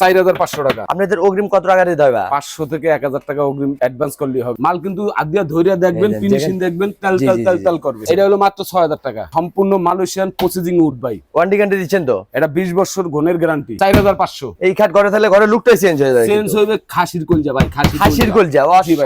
চার হাজার পাঁচশো টাকা। আপনাদের অগ্রিম কত টাকা দিতে হবে? পাঁচশো থেকে এক হাজার টাকা অগ্রিম অ্যাডভান্স করলেই হবে। মাল কিন্তু আদিয়া ধৈর্য দেখবেন ফিনিশিং দেখবেন তেল তেল তেল তেল করবে। এটা হলো মাত্র ছয় হাজার টাকা। সম্পূর্ণ মালয়েশিয়ান প্রসেসিং উড ভাই। ওয়ারেন্টি গ্যারান্টি দিচ্ছেন তো? এটা বিশ বছর ঘনের গ্যারান্টি চার হাজার পাঁচশো। এই খাট ঘরে থাকলে ঘরে লুকটাই চেঞ্জ হয়ে যায় চেঞ্জ হইবে খাসির কলজা ভাই খাসির কলজা।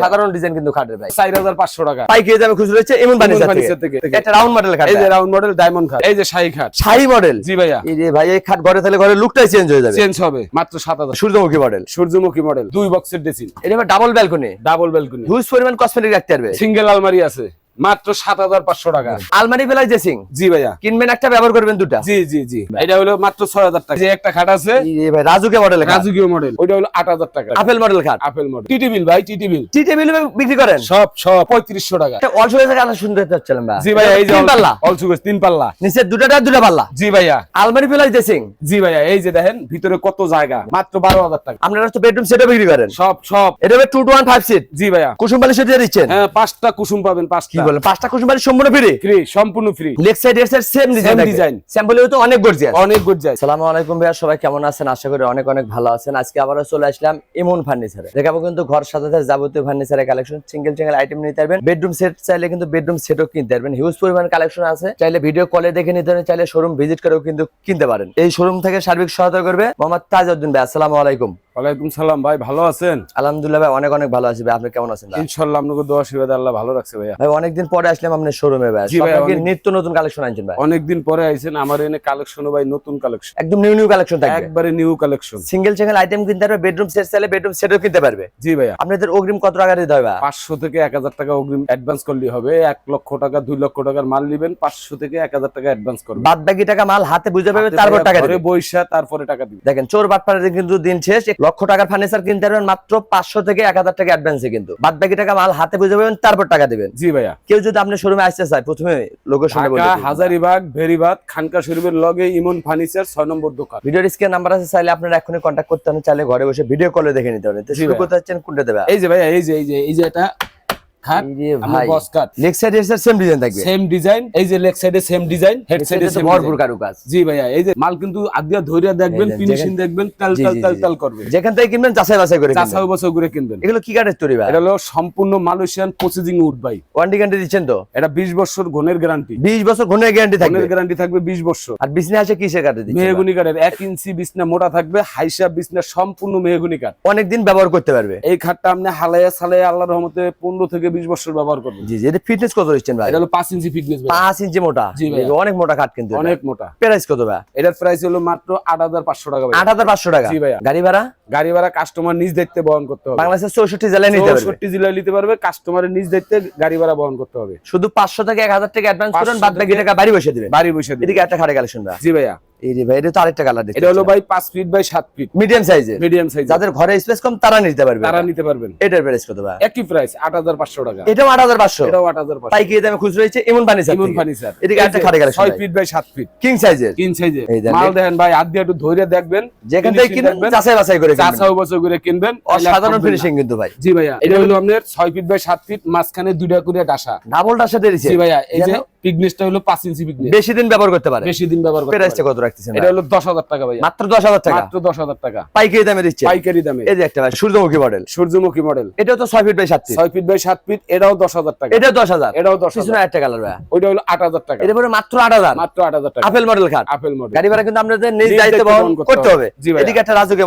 সাধারণ ডিজাইন কিন্তু খাটের ভাই। চার হাজার পাঁচশো টাকা। পাইকারি দামে খুচরো হচ্ছে এমন বানিয়ে এমন বানিয়েছে থেকে। একটা রাউন্ড মডেল খাট এই যে রাউন্ড মডেল ডায়মন্ড খাট। এই যে শাহী খাট। শাড়ি মডেল জি ভাইয়া। এই যে ভাই এই খাট ঘরে থাকলে ঘরে লুকটাই চেঞ্জ হয়ে যাবে। চেঞ্জ হবে। মাত্র সাত হাজার। সূর্যমুখী মডেল সূর্যমুখী মডেল দুই বক্সের ডেসিন এটা double balcony double balcony huge পরিমাণ কসমেটিক রাখতে পারবে। সিঙ্গেল আলমারি আছে। মাত্র সাত হাজার পাঁচশো টাকা। আলমারি বেলায় ড্রেসিং? জি ভাইয়া। কিনবেন একটা ব্যবহার করবেন দুটা? জি জি জি। এটা হলো মাত্র ছয় হাজার টাকা। যে একটা খাট আছে ভাই রাজুকে মডেল রাজকীয় মডেল ওইটা হলো আট হাজার টাকা। আপেল মডেল খাট। আপেল মডেল টিটি বিল ভাই টিটি বিল। টি টেবিল বিক্রি করেন? সব সব পঁয়ত্রিশশো টাকা। হয়ে থাকে আলাদা সুন্দর চাচ্ছিলাম জি ভাইয়া এই যে তিন পাল্লা। অলসুগেস তিন পাল্লা। নিচে দুটাটা দুটা পাল্লা। জি ভাইয়া। আলমারি বেলায় ড্রেসিং। জি ভাইয়া এই যে দেখেন ভিতরে কত জায়গা। মাত্র বারো হাজার টাকা। আপনারা তো বেডরুম সেটা বিক্রি করেন। সব সব। এটা হবে two two one five seat জি ভাইয়া। কুসুম বালি সেট দিচ্ছেন। হ্যাঁ পাঁচটা কুসুম পাবেন পাঁচটা। বলেন পাঁচটা কুসুম বালি সম্পূর্ণ ফ্রি ফ্রি সম্পূর্ণ ফ্রি লেগ সাইড এর side same design design। Sample তো অনেক গর্জিয়াস অনেক গুড আসসালামু আলাইকুম ভাইয়া সবাই কেমন আছেন? আশা করি অনেক অনেক ভালো আছেন। আজকে আবারও চলে আসলাম ইমন ফার্নিচারে দেখাবো কিন্তু ঘর সাজাতে যাবতীয় ফার্নিচারের কালেকশন সিঙ্গেল সিঙ্গেল আইটেম নিতে পারবেন। বেডরুম সেট চাইলে কিন্তু বেডরুম সেটও কিনতে পারবেন। হিউজ পরিমাণ কালেকশন আছে। চাইলে ভিডিও কলে দেখে নিতে পারেন চাইলে শোরুম ভিজিট করেও কিন্তু কিনতে পারেন। এই শোরুম থেকে সার্বিক সহায়তা করবে মোহাম্মদ তাজউদ্দিন ভাই। আসসালামু আলাইকুম। ওয়ালাইকুম সালাম ভাই ভালো আছেন? আলহামদুলিল্লাহ ভাই অনেক অনেক ভালো আছি ভাই। আপনি কেমন আছেন ভাই? ইনশাল্লাহ আপনাকে দোয়া শিবাদ আল্লাহ ভালো রাখছে ভাইয়া। ভাই অনেকদিন পরে আসলাম আপনার শোরুমে ভাই। জি ভাই, আপনার কি অনেক- নিত্য নতুন কালেকশন আনছেন ভাই? অনেকদিন পরে আইছেন আমার এনে কালেকশন ভাই নতুন কালেকশন একদম নিউ নিউ কালেকশন থাকবে। একবারে new collection single single item কিনতে পারবে বেডরুম সেট চাইলে বেডরুম সেটও কিনতে পারবে। জি ভাইয়া। আপনাদের অগ্রিম কত টাকা দিতে হবে ভাই? পাঁচশো থেকে এক হাজার টাকা অগ্রিম অ্যাডভান্স করলেই হবে। এক লক্ষ টাকা দুই লক্ষ টাকার মাল নিবেন পাঁচশো থেকে এক হাজার টাকা অ্যাডভান্স করবেন। বাদ বাকি টাকা মাল হাতে বুঝে পাবে তারপর টাকা দিবে। বৈশা তারপরে টাকা দিবেন দেখেন চোর বাটপাড়াতে কিন্তু দিন শেষ লক্ষ টাকার ফার্নিচার কিনতে পারবেন মাত্র পাঁচশো থেকে এক হাজার টাকা অ্যাডভান্সে কিন্তু। বাদ বাকি টাকা মাল হাতে বুঝে পাবেন তারপর টাকা দেবেন। জি ভাইয়া। কেউ যদি আপনি শোরুমে আসতে চায় প্রথমে লোকেশনে। হাজারিবাগ ভেরিবাগ খানকা শরীফের লগে ইমন ফার্নিচার ছয় নম্বর দোকান। ভিডিওর স্ক্রিন নাম্বার আছে চাইলে আপনারা এখনই কন্ট্যাক্ট করতে হবে চাইলে ঘরে বসে ভিডিও কলে দেখে নিতে পারেন। শুরু করতে কোনটা দেবে? এই যে ভাইয়া এই যে এই যে এই যে এটা খাট আমার ভাই কাট লেগ সাইড এর সেম ডিজাইন থাকবে? সেম ডিজাইন এই যে লেগ সাইডে সেম ডিজাইন হেড সাইডে side এ তো সেম ভরপুর কারুকাজ। জি ভাইয়া এই যে মাল কিন্তু আদিয়া ধৈর্য দেখবেন ফিনিশিং দেখবেন তেল জি, তেল জি, তেল জি। তেল করবে। যেখান থেকে কিনবেন যাচাই বাছাই করে কিনবেন। চাষা বছর কিনবেন। এগুলো কি কাঠের তৈরি ভাই? এটা হলো সম্পূর্ণ মালয়েশিয়ান প্রসেসিং উড ভাই। ওয়ারেন্টি গ্যারান্টি দিচ্ছেন তো? এটা বিশ বছর ঘনের গ্যারান্টি বিশ বছর ঘনের গ্যারান্টি থাকবে। ঘনের গ্যারান্টি থাকবে বিশ বছর। আর বিজনেস আছে কিসের কাঠে দিচ্ছেন মেহগুনি কাঠের এক ইঞ্চি বিছনা মোটা থাকবে হাইসা বিছনা সম্পূর্ণ মেহগুনি কাঠ। অনেকদিন ব্যবহার করতে পারবে। এই খাটটা আপনি হালাইয়া সালাইয়া আল্লাহর রহমতে পনেরো থেকে বিশ বছর ব্যবহার করবেন। জি জি এটা ফিটনেস কত দিচ্ছেন ভাই? এটা হলো পাঁচ ইঞ্চি ফিটনেস পাঁচ ইঞ্চি মোটা? জি ভাই। অনেক মোটা কাঠ কিন্তু অনেক মোটা। প্রাইস কত ভাই? এটার প্রাইস হলো মাত্র আট হাজার পাঁচশো টাকা ভাই। আট হাজার পাঁচশো টাকা? জি ভাইয়া। গাড়ি ভাড়া? গাড়ি ভাড়া কাস্টমার নিজ দায়িত্বে বহন করতে হবে। বাংলাদেশের চৌষট্টি জেলায় নিতে পারবে। চৌষট্টি জেলায় নিতে পারবে কাস্টমারের নিজ দায়িত্বে গাড়ি ভাড়া বহন করতে হবে। শুধু পাঁচশো থেকে এক হাজার টাকা অ্যাডভান্স করেন 500 বাদ বাকি টাকা বাড়ি বসে দিবেন। বাড়ি বসে দিবে এদিকে একটা খাড়ে কালেকশন ভাই। জি ভাইয়া। এই যে ভাই এটা তো আরেকটা কালার এটা হলো ভাই পাঁচ ফিট বাই সাত ফিট মিডিয়াম সাইজের মিডিয়াম সাইজ যাদের ঘরে স্পেস কম তারা নিতে পারবে। তারা নিতে পারবেন। এটার প্রাইস কত ভাই? একই প্রাইস আট হাজার পাঁচশো টাকা। এটাও আট হাজার পাঁচশো। এটাও আট হাজার পাঁচশো। পাইকারি দামে খুচরো হয়েছে এমন ফার্নিচার ইমন ফার্নিচার এদিকে একটা খাটে কালেকশন ছয় ফিট বাই সাত ফিট কিং সাইজের কিন সাইজে মাল দেখেন ভাই হাত দিয়ে একটু ধৈর্য দেখবেন। যেখান থেকে কিনবেন দেখবেন, বাছাই করে কিনবেন। চাষা বছর করে কিনবেন। অসাধারণ ফিনিশিং কিন্তু ভাই। জি ভাইয়া এটা হলো ফিট বাই ফিট মাঝখানে দুইটা করে ডাসা। ডাবলটার সাথে দিছে জি ভাইয়া এই যে যেন হলো পাঁচ ইঞ্চি পিকনেস বেশি দিন ব্যবহার করতে পারে। বেশি দিন ব্যবহার করতে প্রাইসটা কত রাখতেছেন এটা হলো দশ হাজার টাকা ভাইয়া। মাত্র দশ হাজার টাকা? মাত্র দশ হাজার টাকা। পাইকারি দামে দিচ্ছে পাইকারি দামে। এই যে একটা ভাই সূর্যমুখী মডেল সূর্যমুখী মডেল এটাও তো ছয় ফিট বাই সাত ফিট ছয় ফিট বাই সাত ফিট এটাও দশ হাজার টাকা। এটাও দশ হাজার। এটাও দশ পিছনে হাজার। একটা কালার ভাই। ওইটা হলো আট হাজার টাকা। এটা পরে মাত্র আট হাজার। মাত্র আট হাজার টাকা। আপেল মডেল খাট। আপেল মডেল গাড়ি ভাড়া কিন্তু আপনাদের নিজ দায়িত্ব বহন করতে হবে। হবে। এদিকে একটা রাজুকে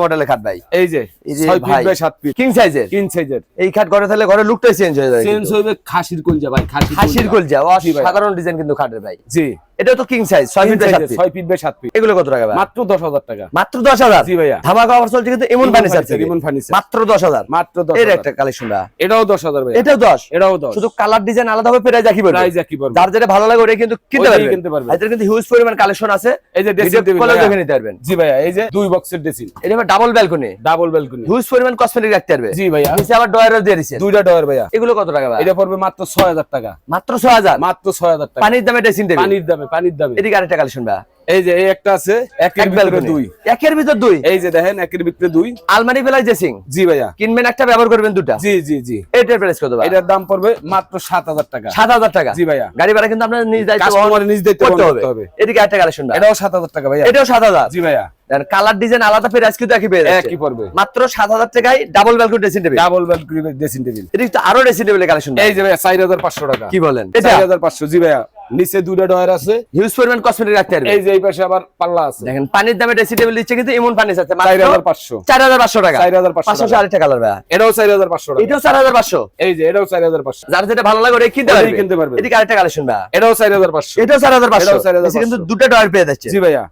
ভাই। এই যে এই যে ছয় ফিট বাই সাত ফিট কিং সাইজের কিন সাইজের এই খাট ঘরে থাকলে ঘরে লুকটাই চেঞ্জ হয়ে যায় চেঞ্জ হইবে খাসির কলজা ভাই খাসির কলজা। কলজা। জি ভাই। সাধারণ কিন্তু খাটের ভাই। জি। এটাও তো কিং সাইজ ছয় ফিট বাই ফিট ছয় ফিট বাই সাত ফিট এগুলো কত টাকা মাত্র দশ হাজার টাকা। মাত্র দশ হাজার? জি ভাইয়া। ধামাকা অফার চলছে কিন্তু এমন ফার্নিচার ফার্নিচার। মাত্র দশ হাজার। মাত্র দশ এর একটা কালেকশন এটাও দশ হাজার ভাই এটাও দশ। এটাও দশ। শুধু কালার ডিজাইন আলাদা হবে প্রাইস একই পড়বে। প্রাইস একই পড়বে। যার যেটা ভালো লাগে ওটা কিন্তু কিনতে পারবে। কিনতে পারবে। এদের কিন্তু হিউজ পরিমাণ কালেকশন আছে। এই যে ভিডিও ড্রেসিং টেবিল কলে দেখে নিতে পারবেন। জি ভাইয়া এই যে দুই বক্সের ড্রেসিং এটা double balcony double balcony huge পরিমাণ কসমেটিক রাখতে পারবে। জি ভাইয়া। নিচে আবার ডয়ারও দিয়ে দিচ্ছে দুইটা ডয়ার ভাইয়া। এগুলো কত টাকা ভাই? এটা পড়বে মাত্র ছয় হাজার টাকা। মাত্র ছয় হাজার? মাত্র ছয় হাজার টাকা। পানির দামে ড্রেসিং টেবিল পানির দামে পানির দামে। এদিকে আরেকটা কালেকশন ভাই। এই যে এই একটা আছে একের ভিতরে দুই। একের ভিতর দুই? এই যে দেখেন একের ভিতরে দুই। আলমারি ফেলাই ড্রেসিং জি ভাইয়া। কিনবেন একটা ব্যবহার করবেন দুটা? জি জি জি। এটার প্রাইস কত ভাই? এটার দাম পড়বে মাত্র সাত হাজার টাকা। সাত হাজার টাকা? জি ভাইয়া। গাড়ি ভাড়া কিন্তু আপনার নিজ দায়িত্ব নিজ দায়িত্ব করতে হবে। এদিকে একটা কালেকশন ভাই। এটাও সাত হাজার টাকা ভাইয়া। এটাও সাত হাজার? জি ভাইয়া। কালার ডিজাইন আলাদা প্রাইস কিন্তু একই পেয়ে যাচ্ছে। একই পড়বে। মাত্র সাত হাজার টাকায় double balcony dressing table double balcony dressing table এদিকে তো আরও ড্রেসিং টেবিলের কালেকশন এই যে হাজার পাঁচশো টাকা। কি বলেন? এটা চার হাজার পাঁচশো জি ভাইয়া। নিচে দুইটা ডয়ার আছে। হিউজ পরিমাণ কসমেটিক রাখতে পারবে। এই যে এই পাশে আবার পাল্লা আছে। দেখেন পানির দামে ড্রেসিং টেবিল দিচ্ছে কিন্তু এমন পানি আছে চার হাজার পাঁচশো। চার হাজার পাঁচশো টাকা। চার হাজার পাঁচশো পাঁচশো টাকা। আরেকটা কালার ভাই এটাও চার হাজার পাঁচশো টাকা। এটাও চার হাজার পাঁচশো। এই যে এটাও চার হাজার পাঁচশো। যার যেটা ভালো লাগে কিনতে পারবে। কিনতে পারবে। এদিকে আরেকটা কালেকশন ভাই এটাও চার হাজার পাঁচশো। এটাও চার হাজার পাঁচশো। এটাও 4,500 কিন্তু দুটো ডয়ার পেয়ে যাচ্ছে। জি ভাইয়া।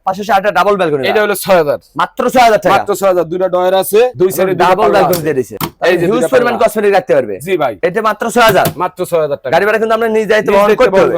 ডাবল ব্যালকনি এটা হলো ছয় হাজার। মাত্র ছয় হাজার টাকা। মাত্র ছয় হাজার। দুইটা ডয়ার আছে দুই সাইডে ডাবল ব্যালকনি দিয়ে দিচ্ছে এই যে হিউজ পরিমাণ কসমেটিক রাখতে পারবে। জি ভাই। এটা মাত্র ছয় হাজার। মাত্র ছয় হাজার টাকা। গাড়ি ভাড়া কিন্তু আমরা নিজ দায়িত্ব নিজ বহন করতে হবে।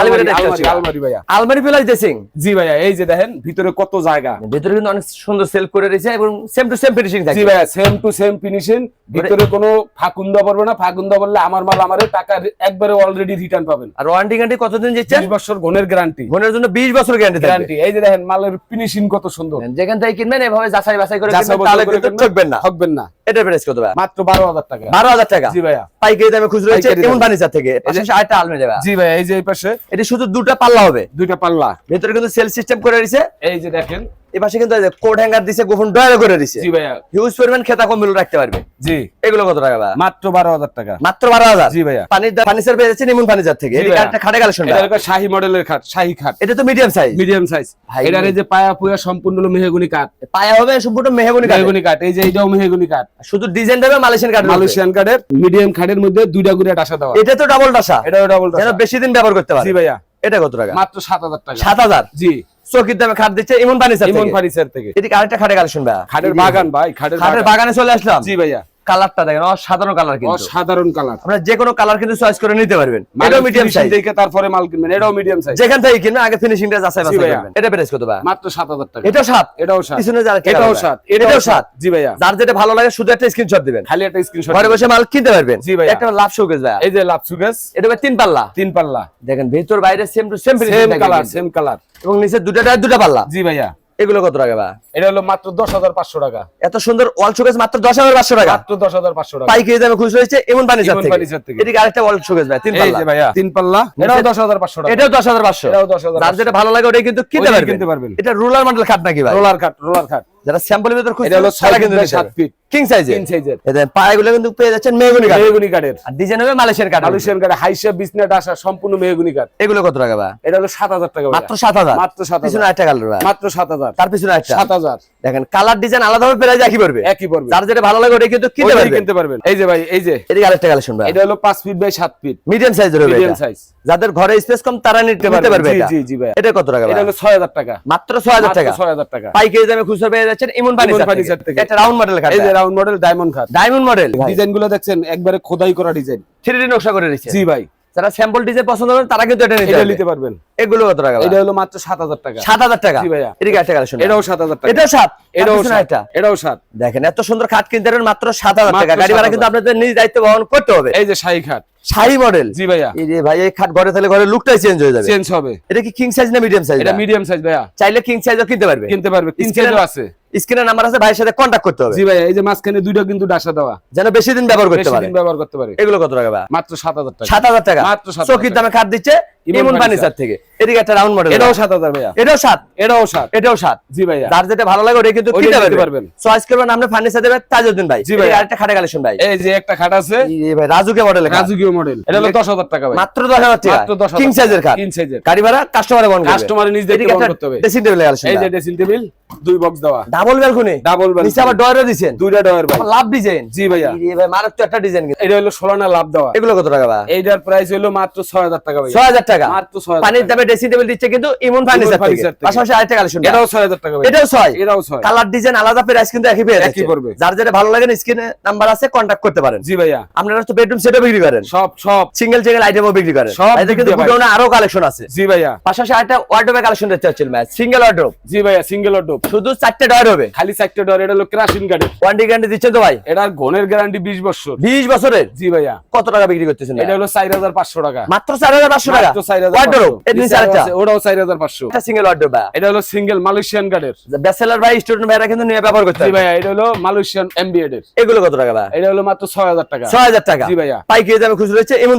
আলমারি আলমারি, আলমারি। আলমারি ভাইয়া। আলমারি ফেলাই ড্রেসিং জি ভাইয়া এই যে দেখেন ভিতরে কত জায়গা। ভিতরে কিন্তু অনেক সুন্দর সেল করে রয়েছে এবং সেম টু সেম ফিনিশিং জি ভাইয়া সেম টু সেম ফিনিশিং ভিতরে কোনো ফাকুন্দা পড়বে না ফাকুন্দা পড়লে আমার মাল আমারে টাকা একবারে অলরেডি রিটার্ন পাবেন। আর ওয়ারেন্টি গ্যারান্টি কতদিন দিচ্ছেন? বিশ বছর গুণের গ্যারান্টি ফোনের জন্য বিশ বছর গ্যারান্টি গ্যারান্টি এই যে দেখেন মালের ফিনিশিং কত সুন্দর। যেখান থেকে কিনবেন এভাবে যাচাই বাছাই করে কিনবেন, তাহলে কিন্তু ঠকবেন না। ঠকবেন না। এটার প্রাইস কত ভাই? মাত্র বারো হাজার টাকা। বারো হাজার টাকা? জি ভাইয়া। পাইকারি দামে খুচরো হচ্ছে কেমন ফার্নিচার থেকে পাশাপাশি আরেকটা আলমারি দেবা। জি ভাই এই যে এই পাশে। এটা শুধু দুটো পাল্লা হবে? দুইটা পাল্লা। ভেতরে কিন্তু সেল সিস্টেম করে দিয়েছে এই যে দেখেন এই পাশে কিন্তু কোড হ্যাঙ্গার দিছে গোপন ডয়ার করে দিছে। জি ভাইয়া। হিউজ পরিমাণ খেতা কম্বিল রাখতে পারবে। জি। এগুলো কত টাকা ভাই? মাত্র বারো হাজার টাকা। মাত্র বারো হাজার? জি ভাইয়া। পানির ফার্নিচার পেয়ে যাচ্ছে নিমুন ফার্নিচার থেকে। ভাইয়া। একটা খাটে কালেকশন এটা শাহী মডেলের খাট শাহী খাট। এটা তো মিডিয়াম সাইজ মিডিয়াম সাইজ এটার এই যে পায়া পুয়া সম্পূর্ণ হলো মেহগুনি কাঠ। পায়া হবে সম্পূর্ণ মেহগুনি কাঠ মেহগুনি কাঠ। এই যে এইটাও মেহগুনি কাঠ। শুধু ডিজাইন দেবে মালয়েশিয়ান কাঠ মালয়েশিয়ান কাঠের মিডিয়াম খাটের মধ্যে দুইটা গুড়িয়া ডাসা দেওয়া এটা তো ডাবল ডাসা এটাও ডাবল বেশি দিন ব্যবহার করতে পারে। জি ভাইয়া। এটা কত টাকা? মাত্র সাত হাজার টাকা। সাত হাজার? জি। চৌকির দামে খাট দিচ্ছে ইমন ফার্নিচার ইমন ফার্নিচার থেকে। এদিকে আরেকটা খাটে কালেকশন ভাই খাটের বাগান ভাই খাটের খাটের বাগানে চলে আসলাম। জি ভাইয়া। কালারটা দেখেন অসাধারণ কালার কিন্তু। অসাধারণ কালার। আপনারা যে কোনো কালার কিন্তু চয়েস করে নিতে পারবেন। এটাও মিডিয়াম সাইজ দেখে তারপরে মাল কিনবেন এটাও মিডিয়াম সাইজ যেখান থেকে কিনবেন আগে ফিনিশিংটা যাচাই বাছাই করবেন। এটা প্রাইস কত ভাই? মাত্র সাত হাজার টাকা। এটাও সাত? এটাও সাত। পিছনে যার এটাও সাত। এটাও সাত। জি ভাইয়া। যার যেটা ভালো লাগে শুধু একটা স্ক্রিনশট দিবেন। খালি একটা স্ক্রিনশট ঘরে বসে মাল কিনতে পারবেন। জি ভাইয়া। একটা লাভ শোকেস এই যে লাভ সুগেস এটা ভাই তিন পাল্লা। তিন পাল্লা। দেখেন ভেতর বাইরে same to same same colour same colour এবং নিচে দুটা দুটা পাল্লা। জি ভাইয়া। এগুলো কত টাকা বা এটা হলো মাত্র দশ হাজার পাঁচশো টাকা। এত সুন্দর ওয়াল শোকেস মাত্র দশ হাজার পাঁচশো টাকা। মাত্র দশ হাজার পাঁচশো টাকা। পাইকারি দামে খুশি হয়েছে এমন ফার্নিচার থেকে। এদিকে আরেকটা ওয়াল শোকেস ভাই তিন পাল্লা। ভাইয়া তিন পাল্লা। এটাও দশ হাজার পাঁচশো টাকা। এটাও দশ হাজার পাঁচশো। এটাও 10,500 যার যেটা ভালো লাগে ওটাই কিন্তু কিনতে পারবেন কিনতে পারবেন। এটা রোলার মডেল খাট নাকি ভাই? রোলার খাট রোলার খাট। যারা স্যাম্পলের ভিতর খুশি এটা হলো সাড়ে কিন্তু সাত ফিট কিং সাইজে তিন সাইজের এদের পায়গুলো কিন্তু পেয়ে যাচ্ছেন মেহগুনি কাঠ মেহগুনি কাঠের। আর ডিজাইন হবে কাঠ কাঠে হাইসা বিসনেট আসা সম্পূর্ণ মেহগুনি কাঠ। এগুলো কত টাকা ভাই? এটা হলো সাত হাজার টাকা মাত্র সাত হাজার? মাত্র সাত পিছনে হাজার। একটা কালার মাত্র সাত হাজার। তার পিছনে একটা সাত হাজার। দেখেন কালার ডিজাইন আলাদাভাবে প্রাইস একই পড়বে। একই পড়বে। যার যেটা ভালো লাগে ওটাই কিন্তু কিনতে পারবেন কিনতে পারবেন। এই যে ভাই এই যে। এদিকে আরেকটা কালেকশন ভাই। এটা হলো পাঁচ ফিট বাই সাত ফিট মিডিয়াম সাইজের হবে মিডিয়াম সাইজ যাদের ঘরে স্পেস কম তারা নিতে পারবে জি এটা। জি জি ভাই এটা কত টাকা এটা হলো ছয় হাজার টাকা। মাত্র ছয় হাজার টাকা। ছয় হাজার টাকা। পাইকারি দামে খুচরা পেয়ে যাচ্ছেন ইমন ফার্নিচার থেকে। একটা রাউন্ড মডেল কাঠ রাউন্ড মডেল ডায়মন্ড খাট ডায়মন্ড মডেল ডিজাইনগুলো দেখছেন একবারে খোদাই করা ডিজাইন থ্রি নকশা করে দিচ্ছে জি ভাই। যারা স্যাম্পল ডিজাইন পছন্দ করেন তারা কিন্তু এটা নিতে এটা নিতে পারবেন। এগুলো কত টাকা এটা হলো মাত্র সাত হাজার টাকা। সাত হাজার টাকা? জি ভাইয়া। এদিকে একটা কালেকশন এটাও সাত হাজার টাকা। এটাও সাত? এটাও তার পিছনে এটাও সাত। দেখেন এত সুন্দর খাট কিনতে পারেন মাত্র সাত হাজার টাকা। গাড়ি ভাড়া কিন্তু আপনাদের নিজ দায়িত্ব বহন করতে হবে। এই যে শাহী খাট। শাড়ি মডেল জি ভাইয়া। এই যে ভাই এই খাট ঘরে তাহলে ঘরে লুকটাই চেঞ্জ হয়ে যাবে। চেঞ্জ হবে। এটা কি কিং সাইজ না মিডিয়াম সাইজ এটা মিডিয়াম সাইজ ভাইয়া। চাইলে কিং সাইজও কিনতে পারবে। কিনতে পারবে। Screen- সাইজও আছে। স্ক্রিনের নাম্বার আছে ভাইয়ের সাথে কন্ট্যাক্ট করতে হবে। জি ভাইয়া এই যে মাঝখানে দুইটা কিন্তু ডাসা দেওয়া। যেন বেশি দিন ব্যবহার করতে পারে। ব্যবহার করতে পারে। এগুলো কত টাকা ভাই? মাত্র সাত হাজার টাকা। সাত হাজার টাকা। মাত্র 7,000 চৌকির দামে খাট দিচ্ছে ইমন ফার্নিচার থেকে। এদিকে একটা রাউন্ড মডেল এটাও সাত হাজার ভাইয়া। এটাও সাত। এটাও সাত। এটাও সাত। জি ভাইয়া। যার যেটা ভালো লাগে ওটা কিন্তু কিনতে নিতে পারবেন। চয়েস করবেন আপনি ফার্নিচার দেবেন তাজউদ্দিন ভাই। জি ভাই। আরেকটা খাটে কালেকশন ভাই। এই যে একটা খাট আছে এই ভাই রাজুকে মডেল রাজকীয় মডেল এটা হলো দশ হাজার টাকা ভাই। মাত্র দশ হাজার টাকা। মাত্র দশ কিং সাইজের খাট। কিং সাইজের গাড়ি ভাড়া কাস্টমারে বহন করবে। কাস্টমারের নিজ বহন করতে হবে। ড্রেসিং টেবিল এই যে ড্রেসিং টেবিল দুই বক্স দেওয়া। ডাবল ব্যালকনি ডাবল নিচে আবার ডয়ারও দুইটা ডয়ার ভাই। লাভ ডিজাইন? জি ভাইয়া। ভাই মারাত্মক একটা ডিজাইন এটা হলো না লাভ দেওয়া। এগুলো কত টাকা ভাই? এইটার প্রাইস হলো মাত্র ছয় হাজার টাকা ভাই ছয় হাজার টাকা? মাত্র ছয় হাজার পানির দামে ড্রেসিং টেবিল দিচ্ছে কিন্তু ইমন ফার্নিচার থেকে। পাশাপাশি আরেকটা কালেকশন এটাও ছয় হাজার টাকা ভাই এটাও ছয়? এটাও ছয়। কালার ডিজাইন আলাদা প্রাইস কিন্তু একই পেয়ে একই যাচ্ছে। পড়বে। যার যেটা ভালো লাগে স্ক্রিনে নাম্বার আছে কন্ট্যাক্ট করতে পারেন। জি ভাইয়া। আপনারা তো বেডরুম সেটও বিক্রি করেন। সব সব। সিঙ্গেল সিঙ্গেল আইটেমও বিক্রি করেন। সব এদের কিন্তু গুডাউনে আরও কালেকশন আছে। জি ভাইয়া। পাশাপাশি আরেকটা ওয়ার্ডরোবের কালেকন দেখতে ম্যাচ সিঙ্গেল ওয়ার্ডরোব জি ভাইয়া সিঙ্গেল অটো শুধু চারটে ডয়ার হবে। খালি চারটে এটা হলো গার্ডের ওয়ারেন্টি গ্যারান্টি দিচ্ছেন তো ভাই? এটার ঘনের গ্যারান্টি বিশ বছর। বিশ বছরের? জি ভাইয়া। কত টাকা বিক্রি করতেছেন এটা হলো চার হাজার পাঁচশো টাকা। মাত্র চার হাজার পাঁচশো টাকা? মাত্র 4,500 ওয়ার্ডরোব এর নিচে আরেকটা ওটাও চার হাজার পাঁচশো। সিঙ্গেল ওয়ার্ডরোব ভাই। এটা হলো সিঙ্গেল মালয়েশিয়ান গার্ডের ব্যাচেলার ভাই স্টুডেন্ট ভাইরা কিন্তু নিয়ে ব্যবহার করতে ভাইয়া এটা হলো মালয়েশিয়ান এমবিএড এর এগুলো কত টাকা ভাই? এটা হলো মাত্র ছয় হাজার টাকা। ছয় হাজার টাকা। জি ভাইয়া। পাইকারি দামে খুচরো হচ্ছে এমন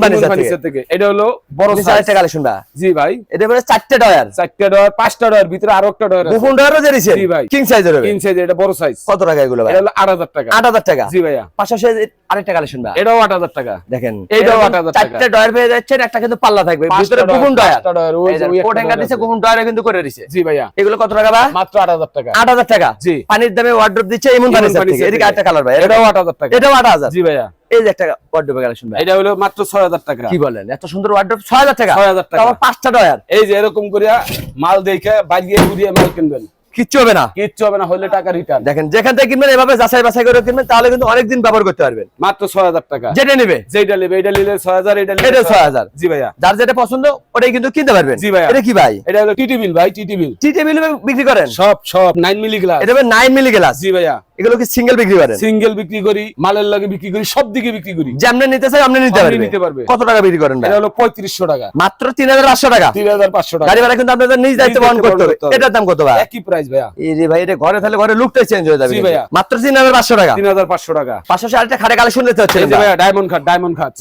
থেকে। এটা হলো বড় কালেকশন ভাই। জি ভাই। এটা মানে চারটে ডয়ার। চারটা ডয়ার পাঁচটা ডয়ার ভিতরে আরও একটা ডয়ার গোপন ডয়ারও দিছে জি ভাই। কিং সাইজের হবে? তিন সাইজ এটা বড় সাইজ কত টাকা এগুলো ভাই? এটা হলো আট হাজার টাকা। আট হাজার টাকা? জি ভাইয়া। পাশাপাশি আরেকটা কালেকশন ভাই। এটাও আট হাজার টাকা। দেখেন এইটাও 8,000 টাকা। চারটে ডয়ার পেয়ে যাচ্ছেন একটা কিন্তু পাল্লা থাকবে। ভিতরে ডয়ার, ডয়ার পাঁচটা ডয়ার, ওই যে ওই একটা কোট হ্যাঙ্গার দিছে আছে। গোপন কিন্তু করে দিছে। জি ভাইয়া। এগুলো কত টাকা ভাই? মাত্র আট হাজার টাকা। আট হাজার টাকা। জি। পানির দামে ওয়ার্ড্রোপ দিচ্ছে এমন ফার্নিচার থেকে। এদিকে আরেকটা কালার ভাই এটাও আট হাজার টাকা। এটাও আট হাজার। জি ভাইয়া। এই যে একটা ওয়ার্ড্রোপের কালেকশন ভাই। এটা হলো মাত্র ছয় হাজার টাকা। কি বলেন এত সুন্দর ওয়ার্ড্রোপ ছয় হাজার টাকা। 6,000 টাকা। আবার পাঁচটা ডয়ার এই যে এরকম করিয়া মাল দেখে বাগিয়ে ঘুরিয়ে মাল কিনবেন। কিচ্ছু হবে না। কিচ্ছু হবে না হলে টাকা রিটার্ন দেখেন যেখান থেকে কিনবেন এভাবে যাচাই বাছাই করে কিনবেন তাহলে কিন্তু অনেকদিন ব্যবহার করতে পারবেন। মাত্র ছয় হাজার টাকা। যেটা নেবে। যেটা নেবে এটা নিলে ছয় হাজার এটা 6,000 6,000 জি ভাইয়া। যার যেটা পছন্দ ওটাই কিন্তু কিনতে পারবেন। জি ভাইয়া। এটা কি ভাই? এটা হলো টিটি বিল ভাই টিটি বিল টি টেবিল বিক্রি করেন? সব সব নাইন মিলি গ্লাস এটা নাইন মিলি গ্লাস জি ভাইয়া। এগুলো কি সিঙ্গেল বিক্রি করেন? সিঙ্গেল বিক্রি করি মালের লাগে বিক্রি করি সব দিকে বিক্রি করি। যেমনি নিতে চাই আপনি নিতে পারবেন নিতে পারবে। কত টাকা বিক্রি করেন ভাই? এটা হলো পঁয়ত্রিশশো টাকা। মাত্র তিন হাজার পাঁচশো টাকা। তিন হাজার পাঁচশো টাকা। গাড়ি ভাড়া কিন্তু আপনাদের নিজ দায়িত্ব বহন করতে হবে। এটার দাম কত ভাই? একই প্রাইস ভাইয়া। এই রে ভাই এটা ঘরে তাহলে ঘরে লুকটাই চেঞ্জ হয়ে যাবে। ভাইয়া। মাত্র তিন হাজার পাঁচশো টাকা। তিন হাজার পাঁচশো টাকা। পাশাপাশি আরেকটা খাটে কালেকশন নিতে হচ্ছে যে ভাইয়া ডায়মন্ড খাট ডায়মন্ড খাট।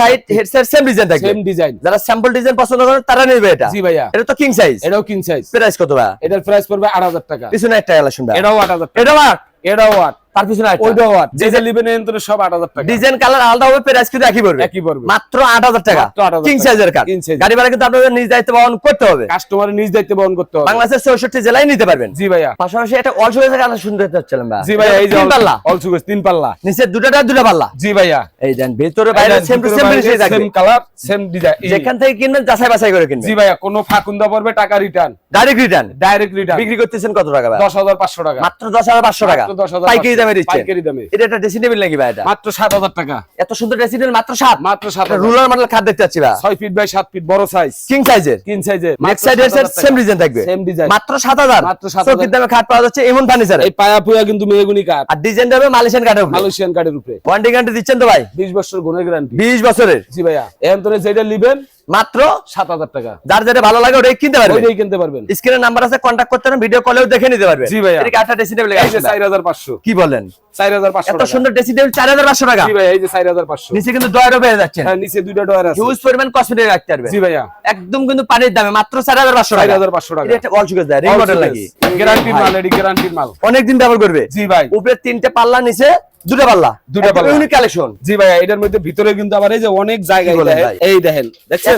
সাইড হেডসেট সেম ডিজাইন থাকবে সেম ডিজাইন যারা স্যাম্পল ডিজাইন পছন্দ করেন তারা নেবে এটা। জি ভাইয়া। এটা তো কিং সাইজ এটাও কিং সাইজ প্রাইস কত ভাই? এটার প্রাইস পড়বে আট হাজার টাকা। পিছনে একটা কালেকশন ভাই। এটাও আট হাজার টাকা। এটা আট। এটাও আট তার পিছনে ওইটাও যে যে সব হাজার টাকা। ডিজাইন কালার আলাদা হবে প্রাইস কিন্তু একই পড়বে। একই পড়বে। মাত্র আট হাজার টাকা। কিং সাইজের কার্ড গাড়ি ভাড়া কিন্তু আপনাদের নিজ দায়িত্ব বহন করতে হবে। কাস্টমারের নিজ দায়িত্বে বহন করতে হবে। বাংলাদেশের চৌষট্টি জেলায় নিতে পারবেন। জি ভাইয়া। পাশাপাশি একটা অল্প সাইজের কালার শুনতে চাচ্ছিলাম ভাই জি ভাইয়া এই যে তিন পাল্লা। অলসু তিন পাল্লা। নিচে দুটাটা দুটা পাল্লা? জি ভাইয়া। এই দেন ভেতরে বাইরে সেম টু সেম ফিনিশে থাকবে। সেম কালার সেম ডিজাইন যেখান থেকে কিনবেন যাচাই বাছাই করে জি ভাইয়া কোনো ফাকুন্দা পড়বে টাকা return direct return direct return বিক্রি করতেছেন কত টাকা ভাই দশ হাজার পাঁচশো টাকা। মাত্র দশ হাজার পাঁচশো টাকা। মাত্র 10,500 পাইকারি দামে পাইকারি দামে। এটা একটা ড্রেসিং টেবিল নাকি ভাই এটা? মাত্র সাত হাজার টাকা। এত সুন্দর ড্রেসিং টেবিল মাত্র সাত? মাত্র সাত হাজার। রুলার মডেল খাট দেখতে পাচ্ছি ভাই। ছয় ফিট বাই সাত ফিট বড় সাইজ কিং সাইজের কিং সাইজের নেক সাইড এর সেম ডিজাইন থাকবে। সেম ডিজাইন মাত্র সাত হাজার। মাত্র 7,000 চৌকির দামে খাট পাওয়া যাচ্ছে এমন ফার্নিচার এই পায়া পুয়া কিন্তু মেহগুনি কাঠ। আর ডিজাইন হবে মালয়েশিয়ান কাঠের উপরে। মালয়েশিয়ান কাঠের উপরে। ওয়ারেন্টি গ্যারান্টি দিচ্ছেন তো ভাই? বিশ বছর গুণের গ্যারান্টি বিশ বছরের। জি ভাইয়া। তোরে যেটা নিবেন মাত্র সাত হাজার টাকা। যার যেটা ভালো লাগে ওটাই কিনতে পারবেন। ওইটাই কিনতে পারবেন। স্ক্রিনের নাম্বার আছে কন্ট্যাক্ট করতে পারেন ভিডিও কলেও দেখে নিতে পারবেন। জি ভাইয়া। এদিকে আটটা ড্রেসিং টেবিল এই যে চার হাজার পাঁচশো। কি বলেন? চার হাজার পাঁচশো এত সুন্দর টেবিল হাজার পাঁচশো টাকা। জি ভাইয়া এই যে চার হাজার পাঁচশো। নিচে কিন্তু ডয়ারও পেয়ে যাচ্ছেন। হ্যাঁ নিচে দুইটা ডয়ার আছে। হিউজ পরিমাণ কসমেটিক রাখতে পারবেন। জি ভাইয়া। একদম কিন্তু পানির দামে মাত্র চার হাজার পাঁচশো চার টাকা হাজার পাঁচশো টাকা। এটা অল সুগেজ দেয় রিং মডেল নাকি? গ্যারান্টির মাল এটি গ্যারান্টির মাল। অনেকদিন ব্যবহার করবে। জি ভাই। উপরে তিনটে পাল্লা নিচে দুটো পাল্লা। দুটো পাল্লা। ইউনিক কালেকশন জি ভাইয়া এটার মধ্যে ভিতরে কিন্তু আবার এই যে অনেক জায়গা ভাই? এই দেখেন দেখছেন।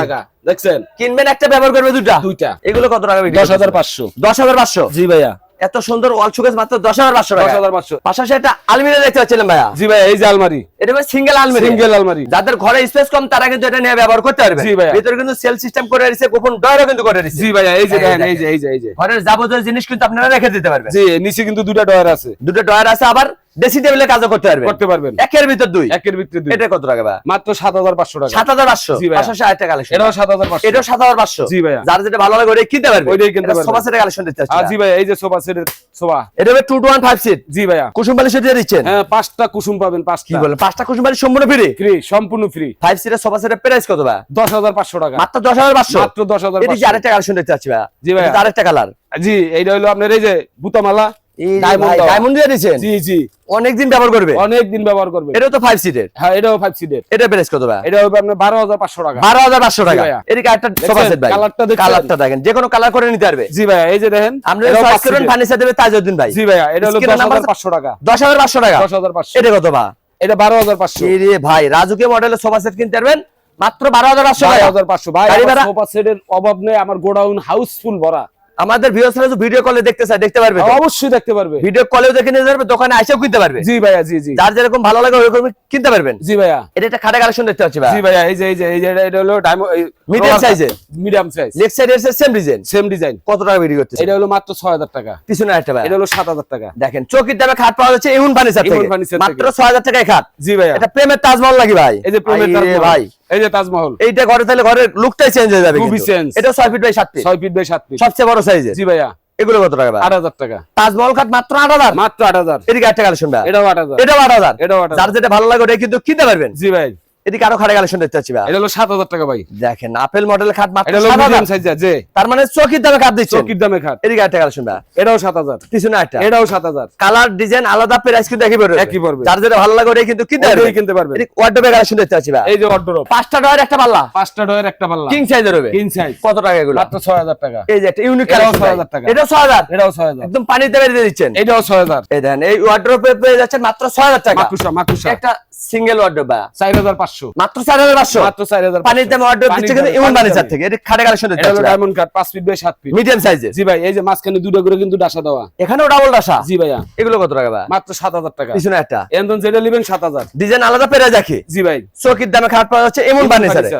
জায়গা দেখছেন? কিনবেন একটা ব্যবহার করবে দুটা দুইটা। এগুলো কত টাকা বিক্রি দশ হাজার পাঁচশো। দশ হাজার পাঁচশো? জি ভাইয়া। এত সুন্দর ওয়াল সুগেজ মাত্র দশ হাজার পাঁচশো দশ টাকা হাজার পাঁচশো। পাশাপাশি একটা আলমিরা দেখতে পাচ্ছিলাম ভাইয়া। জি ভাইয়া এই যে আলমারি। এটা সিঙ্গেল আলমিরা। সিঙ্গেল আলমারি। যাদের ঘরে স্পেস কম তারা কিন্তু এটা নিয়ে ব্যবহার করতে পারবে। জি ভাইয়া। ভিতরে কিন্তু সেল সিস্টেম করে দিচ্ছে গোপন ডয়ারও কিন্তু করে দিচ্ছে জি ভাইয়া এই যে দেখেন দেখেন। এই যে এই যে এই যে। ঘরের যাবতীয় জিনিস কিন্তু আপনারা রেখে দিতে পারবেন। জি নিচে কিন্তু দুটা ডয়ার আছে। দুটো ডয়ার আছে আবার ড্রেসিং টেবিলের কাজও করতে পারবেন। করতে পারবেন। একের ভিতর দুই। একের ভিতরে দুই। এটা কত টাকা ভাই? মাত্র সাত হাজার পাঁচশো টাকা। সাত হাজার পাঁচশো? জি ভাইয়া। পাশাপাশি আরেকটা কালেকশন এটাও সাত হাজার পাঁচশো। এটাও সাত হাজার পাঁচশো? জি ভাইয়া। যার যেটা ভালো লাগে ওটাই কিনতে পারবে। ওইটাই কিনতে পারবে। সোফা সেটের কালেকশন দিতে আর জি ভাইয়া এই যে সোফা সেটের সোফা। এটা হবে two two one five seat জি ভাইয়া। কুসুম বালিশ দিয়ে দিচ্ছেন? হ্যাঁ পাঁচটা কুসুম পাবেন কি পাঁচটা বলেন পাঁচটা কুসুম বালিশ সম্পূর্ণ ফ্রি ফ্রি সম্পূর্ণ ফ্রি ফাইভ সিটের সোফা সেটের প্রাইস কত ভাই? দশ হাজার পাঁচশো টাকা। মাত্র দশ হাজার পাঁচশো? মাত্র দশ হাজার এদিকে আরেকটা কালেকশন ভাই? জি। এটা আরেকটা কালার জি এইটা হলো আপনার এই যে বুতামালা। ডায়মন্ড দিয়ে দিচ্ছেন জি জি। অনেকদিন ব্যবহার করবে? অনেক দিন ব্যবহার করবে। এটাও তো ফাইভ সিটের হ্যাঁ এটাও ফাইভ সিটের এটা প্রাইস কত ভাই? এটা হবে আপনার বারো হাজার পাঁচশো টাকা। বারো হাজার পাঁচশো টাকা। এদিকে একটা সোফা সেট ভাই। কালারটা কালারটা দেখেন। যে কোনো কালার করে নিতে পারবে। জি ভাইয়া এই যে দেখেন আমরা এটাও চয়েস পাঁচ করবেন সিটের। ফার্নিচার দেবে তাজউদ্দিন ভাই। জি ভাইয়া এটা হলো দশ হাজার পাঁচশো টাকা। দশ হাজার পাঁচশো টাকা। দশ হাজার পাঁচশো। এটা কত ভাই? এটা বারো হাজার পাঁচশো। ভাই রাজুকে মডেলের সোফা সেট কিনতে পারবেন? মাত্র বারো হাজার পাঁচশো হাজার পাঁচশো। ভাই সোফা সেটের অভাব নেই আমার গোডাউন হাউসফুল ভরা। আমাদের ভিউয়ার্সরা যদি ভিডিও কলে দেখতে চায় দেখতে পারবে অবশ্যই দেখতে পারবে। ভিডিও কলেও দেখে নিতে পারবে দোকানে এসেও কিনতে পারবে। জি ভাইয়া জি জি। যার যেরকম ভালো লাগে ওরকম কিনতে পারবেন। জি ভাইয়া। এটা একটা খাটা কালেকশন দেখতে পাচ্ছি ভাই জি ভাইয়া এই যে এই যে এই যে এটা- হলো size এর? মিডিয়াম সাইজ লেগ সাইড এর সেম ডিজাইন সেম ডিজাইন কত টাকা বিক্রি করতেছে এটা হলো মাত্র ছয় হাজার টাকা। পিছনে একটা ভাই এটা হলো সাত হাজার টাকা। দেখেন চৌকির দামে খাট পাওয়া যাচ্ছে এমন ফার্নিচার থেকে। ফার্নিচার মাত্র থেকে। ছয় হাজার টাকায় খাট। জি ভাইয়া। এটা প্রেমের তাজমহল লাগি ভাই? এই যে প্রেমের তাজমহল। ভাই। এই যে তাজমহল। এইটা ঘরে তাহলে ঘরের লুকটাই চেঞ্জ হয়ে যাবে কিন্তু। এটা ছয় ফিট বাই সাত ফিট ছয় ফিট বাই সাত ফিট সবচেয়ে বড় সাইজে জি ভাইয়া। এগুলো কত টাকা ভাই? আট হাজার টাকা। তাজমহল খাট মাত্র আট হাজার? মাত্র আট হাজার। এদিকে একটা টাকা ভাই। এটাও আট হাজার। এটাও আট হাজার। এটাও আট হাজার। যার যেটা ভালো লাগে ওটা কিন্তু কিনতে পারবেন। জি ভাই। এদিকে আরও খাটে কালেকশন দেখতে পাচ্ছি এটা হলো সাত হাজার টাকা ভাই। দেখেন আপেল মডেল খাট মাত্র 7,000 সাইজ যে তার মানে চকির দামে খাট দিচ্ছেন। চকির দামে খাট। এদিকে কালেকশন ভাই। এটাও সাত হাজার। পিছনে একটা এটাও সাত হাজার। কালার ডিজাইন আলাদা প্রাইস কিন্তু একই পড়বে। একই পড়বে। যার যেটা ভালো লাগে ওটাই কিন্তু কিনতে ওটাই কিনতে পারবেন এদিকে ওয়ার্ডরোবের কালেকশন দেখতে পাচ্ছি ভাই। এই যে অর্ডার পাঁচটা ডয়ের একটা পাল্লা। পাঁচটা ডয়ের একটা পাল্লা। কিং সাইজের হবে। কিং সাইজ কত টাকা এগুলো? মাত্র ছয় হাজার টাকা। এই যে একটা ইউনিক কালেকশন 6,000 টাকা। এটাও 6000 এটাও ছয় হাজার। একদম পানিতে বেরিয়ে দিচ্ছেন। এটাও ছয় হাজার। এই দেখেন এই ওয়ার্ডরোবে পেয়ে যাচ্ছেন মাত্র 6000 টাকা। মাকুসা মাকুসা একটা সিঙ্গেল ওয়ার্ডরোব ভাই। চার হাজার পাঁচশো। মাত্র চার হাজার পানির দামে অর্ডার দিচ্ছে কিন্তু ইমন বানিচার থেকে। এটা খাটে কালেকশন এটা হলো ডায়মন্ড কাট পাঁচ ফিট বাই সাত ফিট মিডিয়াম সাইজের জি ভাই এই যে মাঝখানে দুটো করে কিন্তু ডাসা দেওয়া। এখানেও ডাবল ডাসা? জি ভাইয়া। এগুলো কত টাকা ভাই? মাত্র সাত হাজার টাকা। পিছনে একটা। এমন যেটা নেবেন সাত হাজার। ডিজাইন আলাদা পেরে রাখি জি ভাই। চকির দামে খাট পাওয়া যাচ্ছে এমন বানিচারে।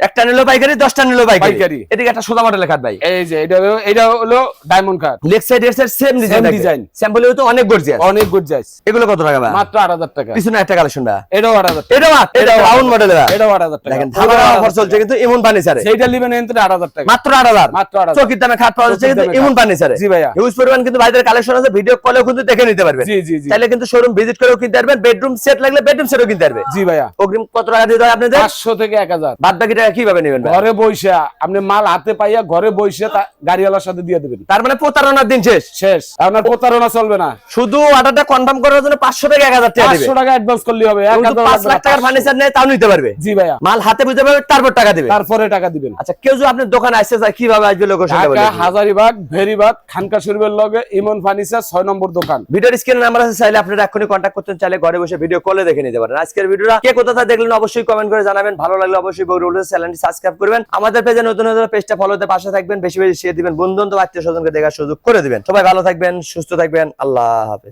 একটা নিলো পাইকারি দশটা নিলো পাইকারি। এদিকে একটা সোজা মডেলের খাট ভাই। এই যে এটা হলো- এটা হলো ডায়মন্ড কাট লেগ সাইড এর সেম ডিজাইন design। স্যাম্পল তো অনেক গর্জিয়াস অনেক যাইস এগুলো কত টাকা ভাই? মাত্র আট হাজার টাকা। পিছনে একটা কালেকশন ভাই। এটাও আট হাজার এটা মাত্র এটা রাউন্ড মডেলের ভাই। এটাও আট হাজার টাকা। দেখেন ধামাকা অফার চলছে। কিন্তু ফার্নিচারে সেইটা নেবেন এনতে আট হাজার টাকা। মাত্র আট হাজার। মাত্র আট হাজার। চকির দামে খাট পাওয়া যাচ্ছে কিন্তু খাট। জি ভাইয়া। হিউজ পরিমাণ কিন্তু ভাইদের কালেকশন আছে ভিডিও কলেও কিন্তু দেখে নিতে পারবেন। জি জি চাইলে কিন্তু শোরুম ভিজিট করেও কিনতে পারবেন বেডরুম সেট লাগলে বেডরুম সেটও কিনতে পারবে। জি ভাইয়া। অগ্রিম কত টাকা দিতে হয় আপনাদের? পাঁচশো থেকে এক হাজার। বাদ বাকি কীভাবে নেবেন ঘরে বইসা আপনি মাল হাতে পাইয়া ঘরে বইসে গাড়িওয়ালার সাথে দিয়ে দেবেন। তার মানে প্রতারণার দিন শেষ? শেষ। আপনার প্রতারণা চলবে না। শুধু অর্ডারটা কনফার্ম করার জন্য টাকা দেবে। টাকা অ্যাডভান্স করলে হবে লাখ টাকার ফার্নিচার নেয় তাও নিতে পারবে? জি ভাইয়া। মাল হাতে বুঝতে পারবে তারপর টাকা দেবে? তারপরে টাকা দিবেন। আচ্ছা কেউ যদি আপনার দোকানে আসতে চায় কীভাবে আসবে লোকেশনটা ঢাকা হাজারিবাগ ভেরিবাগ খানকা শরীফের লগে ইমন ফার্নিচার ছয় নম্বর দোকান। ভিডিওর স্ক্রিনে নাম্বার আছে চাইলে আপনারা এখনই কন্ট্যাক্ট করতে চাইলে ঘরে বসে ভিডিও কলে দেখে নিতে পারেন। আজকের ভিডিওটা কে কোথা দেখলেন অবশ্যই কমেন্ট করে জানাবেন। ভালো লাগলে অবশ্যই বগুড়া চ্যানেলটি সাবস্ক্রাইব করবেন। আমাদের পেজে নতুন নতুন পেজটা ফলোতে পাশে থাকবেন, বেশি বেশি শেয়ার দিবেন। বন্ধু বান্ধব আত্মীয় স্বজনকে দেখার সুযোগ করে দিবেন। সবাই ভালো থাকবেন, সুস্থ থাকবেন। আল্লাহ হাফেজ।